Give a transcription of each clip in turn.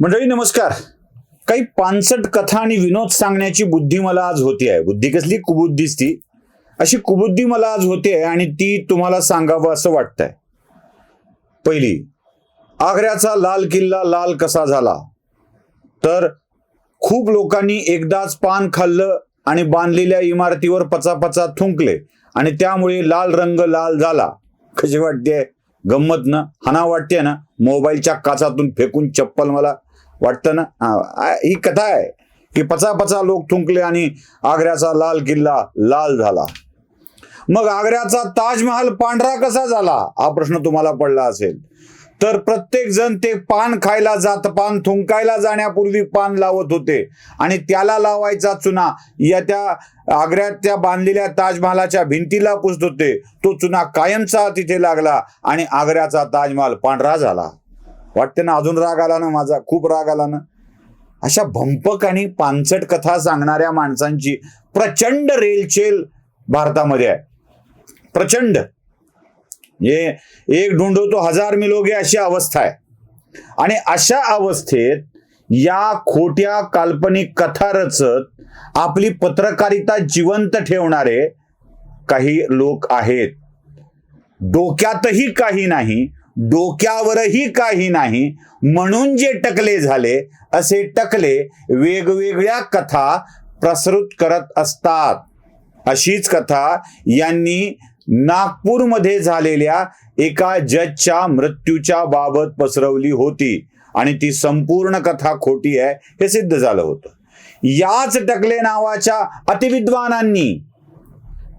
मंडळी नमस्कार. काही पानसट कथा आणि विनोद सांगण्याची बुद्धी मला आज होती आहे. बुद्धी कसली? कुबुद्धीच ती अशी कुबुद्धी मला आज होती आहे आणि ती तुम्हाला सांगावं असं वाटतंय. पहिली आग्र्याचा लाल किल्ला लाल कसा झाला? तर खूप लोकांनी एकदाच पान खाल्लं आणि बांधलेल्या इमारतीवर पचापचा थुंकले आणि त्यामुळे लाल रंग लाल झाला. कशी वाटते गंमत ना? हना वाटते ना? मोबाईलच्या काचातून फेकून चप्पल मला वाटतं ना? ही कथा आहे की पचा पचा लोक थुंकले आणि आग्र्याचा लाल किल्ला लाल झाला. मग आग्र्याचा ताजमहाल पांढरा कसा झाला? हा प्रश्न तुम्हाला पडला असेल. तर प्रत्येक जण ते पान खायला जात पान थुंकायला जाण्यापूर्वी पान लावत होते. आणि त्याला लावायचा चुना या त्या आग्र्यात त्या बांधलेल्या ताजमहालाच्या भिंतीला पुसत होते. तो चुना कायमचा तिथे लागला आणि आग्र्याचा ताजमहाल पांढरा झाला. वाटते ना अजून राग आला ना माझा खूप राग आला ना. अशा भंपक आणि पानसट कथा सांगणाऱ्या माणसांची प्रचंड रेलचेल भारतामध्ये आहे. प्रचंड. म्हणजे एक ढूंढतो हजार मिलोगे अशी अवस्था आहे. आणि अशा अवस्थेत या खोट्या काल्पनिक कथा रचत आपली पत्रकारिता जिवंत ठेवणारे काही लोक आहेत. डोक्यातही काही नाही डोक्यावरही काही नाही. म्हणून जे टकले झाले असे टकले वेगवेगळ्या कथा प्रसृत करत असतात. अशीच कथा यांनी नागपूरमध्ये झालेल्या एका जजच्या मृत्यूच्या बाबत पसरवली होती. आणि ती संपूर्ण कथा खोटी आहे हे सिद्ध झालं होतं. याच टकले नावाच्या अतिविद्वानांनी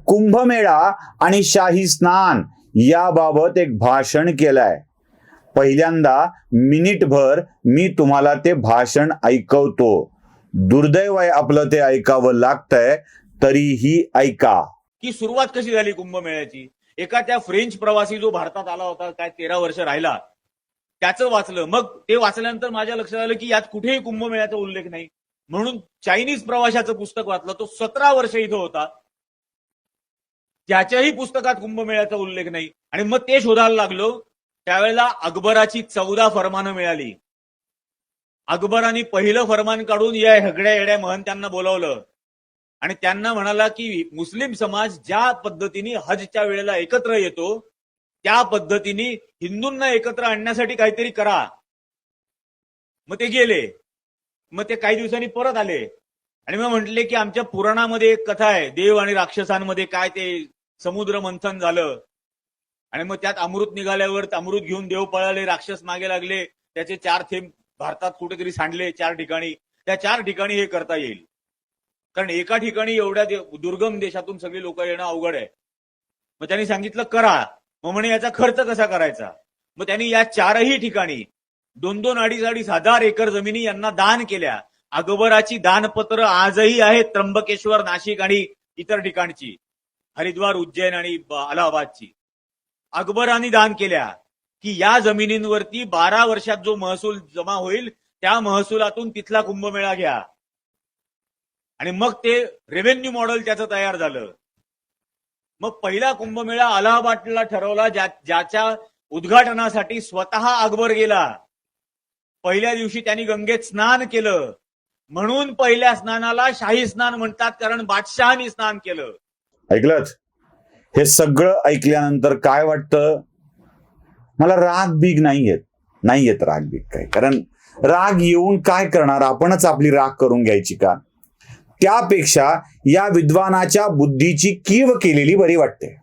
कुंभमेळा आणि शाही स्नान याबाबत एक भाषण केलंय. पहिल्यांदा मिनिटभर मी तुम्हाला ते भाषण ऐकवतो. दुर्दैव आहे आपलं ते ऐकावं लागतंय तरीही ऐका. की सुरुवात कशी झाली कुंभमेळ्याची? एका त्या फ्रेंच प्रवासी जो भारतात आला होता काय तेरा वर्ष राहिला त्याचं वाचलं. मग ते वाचल्यानंतर माझ्या लक्षात आलं की यात कुठेही कुंभमेळ्याचा उल्लेख नाही. म्हणून चायनीज प्रवाशाचं पुस्तक वाचलं. तो सतरा वर्ष इथं होता. त्याच्याही पुस्तकात कुंभमेळ्याचा उल्लेख नाही. आणि मग ते शोधायला लागलो त्यावेळेला अकबराची चौदा फरमानं मिळाली. अकबराने पहिलं फरमान काढून या हेगड्या येड्या महंत्यांना बोलावलं. आणि त्यांना म्हणाला की मुस्लिम समाज ज्या पद्धतीने हजच्या वेळेला एकत्र येतो त्या पद्धतीने हिंदूंना एकत्र आणण्यासाठी काहीतरी करा. मग ते गेले. मग ते काही दिवसांनी परत आले. आणि मग म्हटले की आमच्या पुराणामध्ये एक कथा आहे देव आणि राक्षसांमध्ये काय ते समुद्र मंथन झालं. आणि मग त्यात अमृत निघाल्यावर अमृत घेऊन देव पळाले राक्षस मागे लागले. त्याचे चार थेंब भारतात कुठेतरी सांडले चार ठिकाणी. त्या चार ठिकाणी हे करता येईल. कारण एका ठिकाणी एवढ्या दे- दुर्गम देशातून सगळी लोक येणं अवघड आहे. मग त्यांनी सांगितलं करा. मग म्हणे याचा खर्च कसा करायचा? मग त्यांनी या चारही ठिकाणी दोन दोन अडीच अडीच हजार एकर जमिनी यांना दान केल्या. अगोबराची दानपत्र आजही आहेत त्र्यंबकेश्वर नाशिक आणि इतर ठिकाणची. हरिद्वार उज्जैन आणि अलाहाबादची. अकबरांनी दान केल्या की या जमिनींवरती बारा वर्षात जो महसूल जमा होईल त्या महसुलातून तिथला कुंभमेळा घ्या. आणि मग ते रेव्हेन्यू मॉडेल त्याचं तयार झालं. मग पहिला कुंभमेळा अलाहाबादला ठरवला ज्या ज्याच्या उद्घाटनासाठी स्वतः अकबर गेला. पहिल्या दिवशी त्यांनी गंगेत स्नान केलं. म्हणून पहिल्या स्नानाला शाही स्नान म्हणतात कारण बादशहानी स्नान केलं. ऐकलत हे सगळं ऐकल्यानंतर काय वाटतं? मला राग बीग नाही येत नाही येत राग बीग काय कारण राग येऊन काय करणार? आपणच आपली राग करून घ्यायची का? त्यापेक्षा या विद्वानाच्या बुद्धीची कीव केलेली बरी वाटते.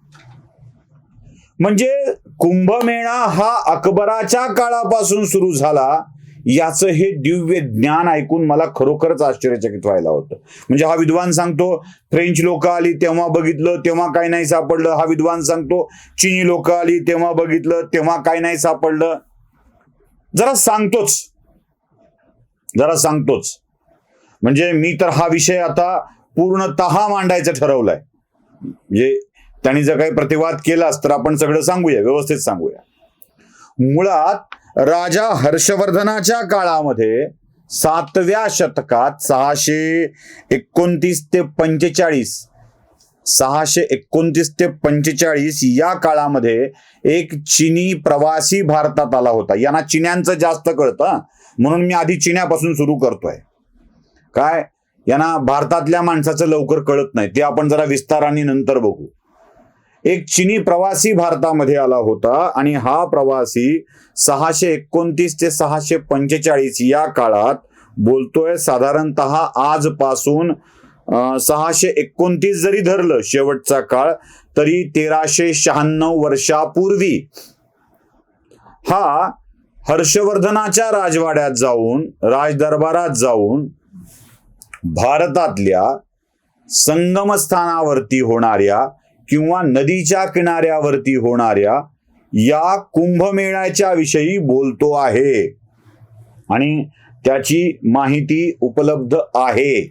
म्हणजे कुंभमेळा हा अकबराच्या काळापासून सुरू झाला. याचं हे दिव्य ज्ञान ऐकून मला खरोखरच आश्चर्यचकित व्हायला होतं. म्हणजे हा विद्वान सांगतो फ्रेंच लोक आली तेव्हा बघितलं तेव्हा काय नाही सापडलं. हा विद्वान सांगतो चिनी लोक आली तेव्हा बघितलं तेव्हा काय नाही सापडलं. जरा सांगतोच. जरा सांगतोच. म्हणजे मी तर हा विषय आता पूर्णत मांडायचं ठरवलंय. म्हणजे त्यांनी जर काही प्रतिवाद केलास तर आपण सगळं सांगूया व्यवस्थित सांगूया. मुळात राजा हर्षवर्धनाच्या काळामध्ये सातव्या शतकात सहाशे एकोणतीस ते पंचेचाळीस सहाशे एकोणतीस ते पंचेचाळीस या काळामध्ये एक चिनी प्रवासी भारतात आला होता. यांना चिन्यांचं जास्त कळतं म्हणून मी आधी चिन्यापासून सुरू करतोय. काय? यांना भारतातल्या माणसाचं लवकर कळत नाही. ते आपण जरा विस्ताराने नंतर बघू. एक चिनी प्रवासी भारतामध्ये आला होता आणि हा प्रवासी सहाशे एकोणतीस ते सहाशे पंचेचाळीस या काळात बोलतोय साधारणत आजपासून सहाशे एकोणतीस जरी धरलं शेवटचा काळ तरी तेराशे शहाण्णव वर्षापूर्वी हा हर्षवर्धनाच्या राजवाड्यात जाऊन राजदरबारात जाऊन भारतातल्या संगमस्थानावरती होणाऱ्या किंवा नदीच्या किनाऱ्यावरती होणाऱ्या या कुंभमेळ्याच्या विषयी बोलतो आहे. आणि त्याची माहिती उपलब्ध आहे.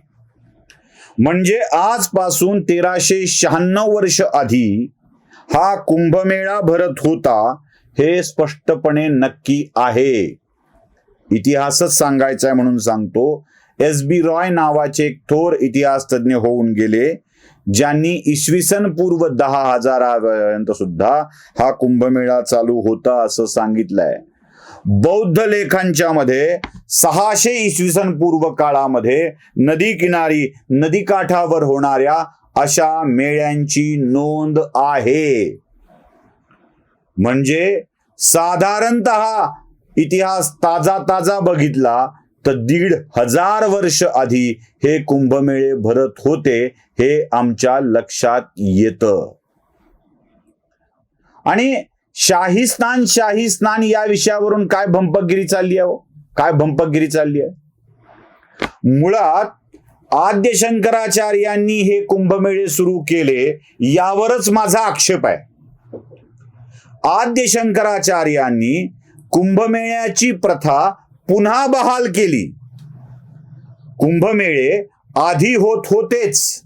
म्हणजे आजपासून तेराशे शहाण्णव वर्ष आधी हा कुंभमेळा भरत होता हे स्पष्टपणे नक्की आहे. इतिहासच सांगायचा आहे म्हणून सांगतो. एस बी रॉय नावाचे एक थोर इतिहास तज्ज्ञ होऊन गेले. ज्यांनी इसवी सन पूर्व दहा हजारापर्यंत सुद्धा हा कुंभमेळा चालू होता असं सांगितलंय. बौद्ध लेखांच्या मध्ये सहाशे इसवी सन पूर्व काळामध्ये नदी किनारी नदीकाठावर होणाऱ्या अशा मेळ्यांची नोंद आहे. म्हणजे साधारणत इतिहास ताजा ताजा बघितला तर दीड हजार वर्ष आधी हे कुंभमेळे भरत होते हे आमच्या लक्षात येतं. आणि शाही स्नान शाही स्नान या विषयावरून काय भंपकगिरी चालली आहे हो? काय भंपकगिरी चालली आहे? मुळात आद्य शंकराचार्यांनी हे कुंभमेळे सुरू केले यावरच माझा आक्षेप आहे. आद्य शंकराचार्यांनी कुंभमेळ्याची प्रथा पुन्हा बहाल केली. कुंभमेळे आधी होत होतेच.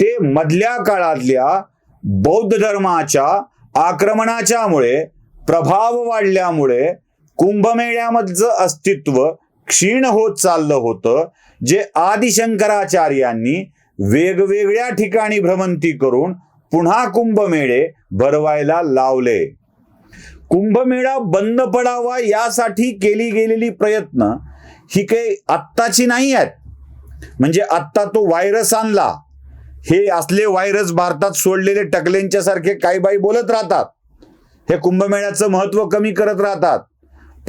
ते मधल्या काळातल्या बौद्ध धर्माच्या आक्रमणाच्यामुळे प्रभाव वाढल्यामुळे कुंभमेळ्यामधलं अस्तित्व क्षीण होत चाललं होतं जे आदिशंकराचार्यांनी वेगवेगळ्या ठिकाणी भ्रमंती करून पुन्हा कुंभमेळे भरवायला लावले. कुंभमेळा बंद पडावा यासाठी केली गेलेली प्रयत्न ही काही आत्ताची नाही आहेत. म्हणजे आत्ता तो व्हायरस आणला. हे असले व्हायरस भारतात सोडलेले टकलेंच्या सारखे काही बाई बोलत राहतात. हे कुंभमेळ्याचं महत्त्व कमी करत राहतात.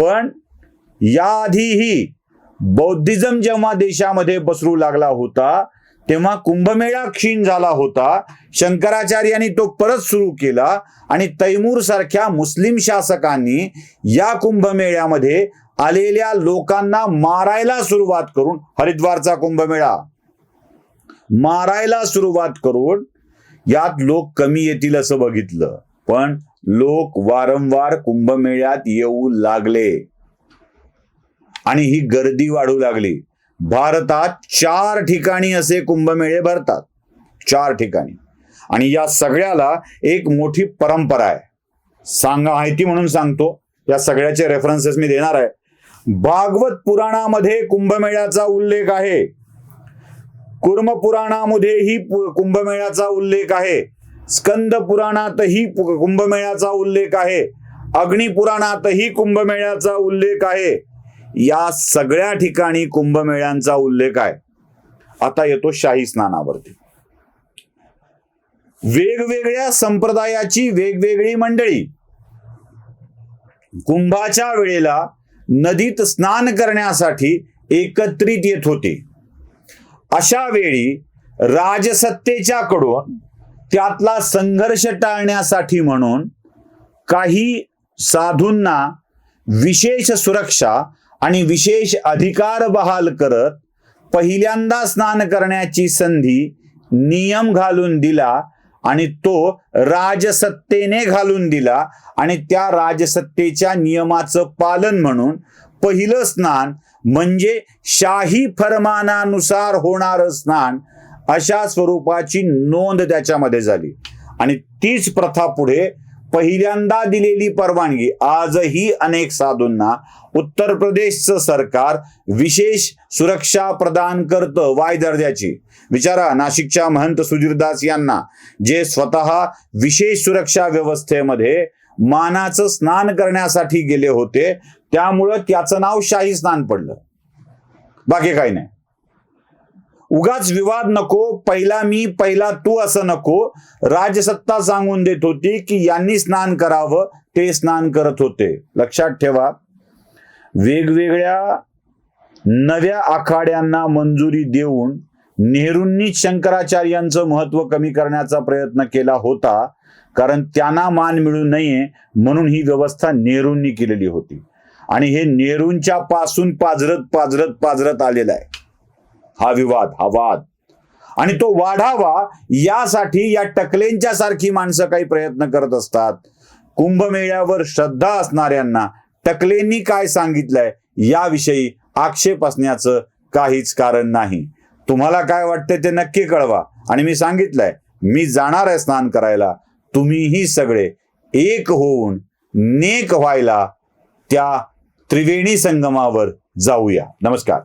पण याआधीही बौद्धिझम जेव्हा देशामध्ये पसरू लागला होता तेव्हा कुंभमेळा क्षीण झाला होता. शंकराचार्यांनी तो परत सुरू केला आणि तैमूर सारख्या मुस्लिम शासकांनी या कुंभमेळ्यामध्ये आलेल्या लोकांना मारायला सुरुवात करून हरिद्वारचा कुंभमेळा. मारायला सुरुवात करून यात लोक कमी येतील असं बघितलं. पण लोक वारंवार कुंभमेळ्यात येऊ लागले. आणि ही गर्दी वाढू लागली. भारतात चार ठिकाणी असे कुंभमेळे भरतात. चार ठिकाणी. आणि या सगळ्याला एक मोठी परंपरा आहे. सांगा माहिती म्हणून सांगतो. या सगळ्याचे रेफरन्सेस मी देणार आहे. भागवत पुराणामध्ये कुंभमेळ्याचा उल्लेख आहे. कुर्म पुराणामध्येही पु- कुंभमेळ्याचा उल्लेख आहे. स्कंद पुराणातही कुंभमेळ्याचा उल्लेख आहे. अग्निपुराणातही कुंभमेळ्याचा उल्लेख आहे. या सगळ्या ठिकाणी कुंभमेळ्यांचा उल्लेख आहे. आता येतो शाही स्नानावरती. वेगवेगळ्या संप्रदायाची वेगवेगळी मंडळी. कुंभाच्या वेळेला नदीत स्नान करण्यासाठी एकत्रित येत होते. अशा वेळी राजसत्तेच्या कडून त्यातला संघर्ष टाळण्यासाठी म्हणून काही साधूंना विशेष सुरक्षा आणि विशेष अधिकार बहाल करत पहिल्यांदा स्नान करण्याची संधी नियम घालून दिला आणि तो राजसत्तेने घालून दिला आणि त्या राजसत्तेच्या नियमाचं पालन म्हणून पहिलं स्नान म्हणजे शाही फरमानानुसार होणारं स्नान अशा स्वरूपाची नोंद त्याच्यामध्ये झाली. आणि तीच प्रथा पुढे पहिल्यांदा दिलेली परवानगी. आजही अनेक साधूंना उत्तर प्रदेशचं सरकार विशेष सुरक्षा प्रदान करतं वाय दर्जाची. विचारा नाशिकच्या महंत सुधीरदास यांना जे स्वतः विशेष सुरक्षा व्यवस्थेमध्ये मानाचं स्नान करण्यासाठी गेले होते त्यामुळं त्याचं नाव शाही स्नान पडलं. बाकी काही नाही. उगाच विवाद नको पहिला मी पहिला तू असं नको. राजसत्ता सांगून देत होती की यांनी स्नान करावं ते स्नान करत होते. लक्षात ठेवा. वेगवेगळ्या नव्या आखाड्यांना मंजुरी देऊन नेहरूंनी शंकराचार्यांचं महत्त्व कमी करण्याचा प्रयत्न केला होता कारण त्यांना मान मिळू नये म्हणून ही व्यवस्था नेहरूंनी केलेली होती. आणि हे नेहरूंच्या पासून पाजरत पाजरत पाजरत आलेलं आहे. हा विवाद हा वाद. आणि तो वाढावा यासाठी या टकलेंच्या सारखी माणसं काही प्रयत्न करत असतात. कुंभमेळ्यावर श्रद्धा असणाऱ्यांना टकलेंनी काय सांगितलंय याविषयी आक्षेप असण्याचं काहीच कारण नाही. तुम्हाला काय वाटतंय ते नक्की कळवा. आणि मी सांगितलंय मी जाणार आहे स्नान करायला. तुम्हीही सगळे एक होऊन नेक व्हायला त्या त्रिवेणी संगमावर जाऊया. नमस्कार.